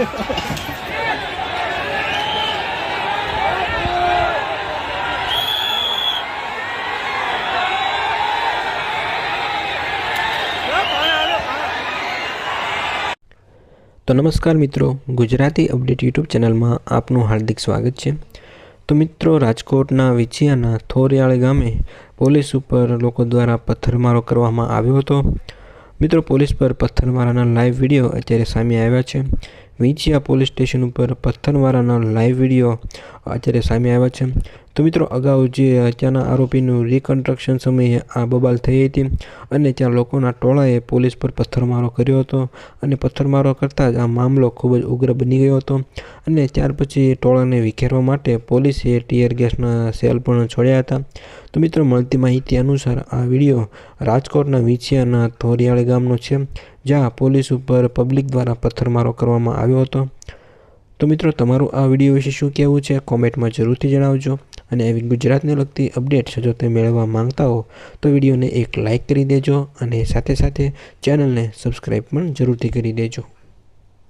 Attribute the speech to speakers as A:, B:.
A: તો નમસ્કાર મિત્રો, ગુજરાતી અપડેટ યુટ્યુબ ચેનલમાં આપનું હાર્દિક સ્વાગત છે. તો મિત્રો, રાજકોટના વિછિયાના થોરિયાળ ગામે પોલીસ ઉપર લોકો દ્વારા પથ્થરમારો કરવામાં આવ્યો હતો. મિત્રો, પોલીસ પર પથ્થરમારાના લાઈવ વીડિયો અત્યારે સામે આવ્યા છે. વિંછિયા પોલીસ સ્ટેશન ઉપર પથ્થરમારાના લાઈવ વીડિયો અત્યારે સામે આવ્યા છે. તો મિત્રો, અગાઉ જે ત્યાંના આરોપીનું રિકન્સ્ટ્રક્શન સમયે આ બબાલ થઈ હતી અને ત્યાં લોકોના ટોળાએ પોલીસ પર પથ્થરમારો કર્યો હતો અને પથ્થરમારો કરતાં જ આ મામલો ખૂબ જ ઉગ્ર બની ગયો હતો અને ત્યાર પછી ટોળાને વિખેરવા માટે પોલીસે ટીયર ગેસના સેલ પણ છોડ્યા હતા. તો મિત્રો, મળતી માહિતી અનુસાર આ વીડિયો રાજકોટના વિછિયાના ધોરિયાળ ગામનો છે, જ્યાં પોલીસ ઉપર પબ્લિક દ્વારા પથ્થરમારો કરવામાં આવ્યો હતો. તો મિત્રો, તમારું આ વીડિયો વિશે શું કહેવું છે? કોમેન્ટમાં જરૂરથી જણાવજો. અને એવી ગુજરાતને લગતી અપડેટ્સ જો તમે મેળવવા માંગતા હો, તો વિડીયોને એક લાઇક કરી દેજો અને સાથે સાથે ચેનલને સબસ્ક્રાઈબ પણ જરૂરથી કરી દેજો.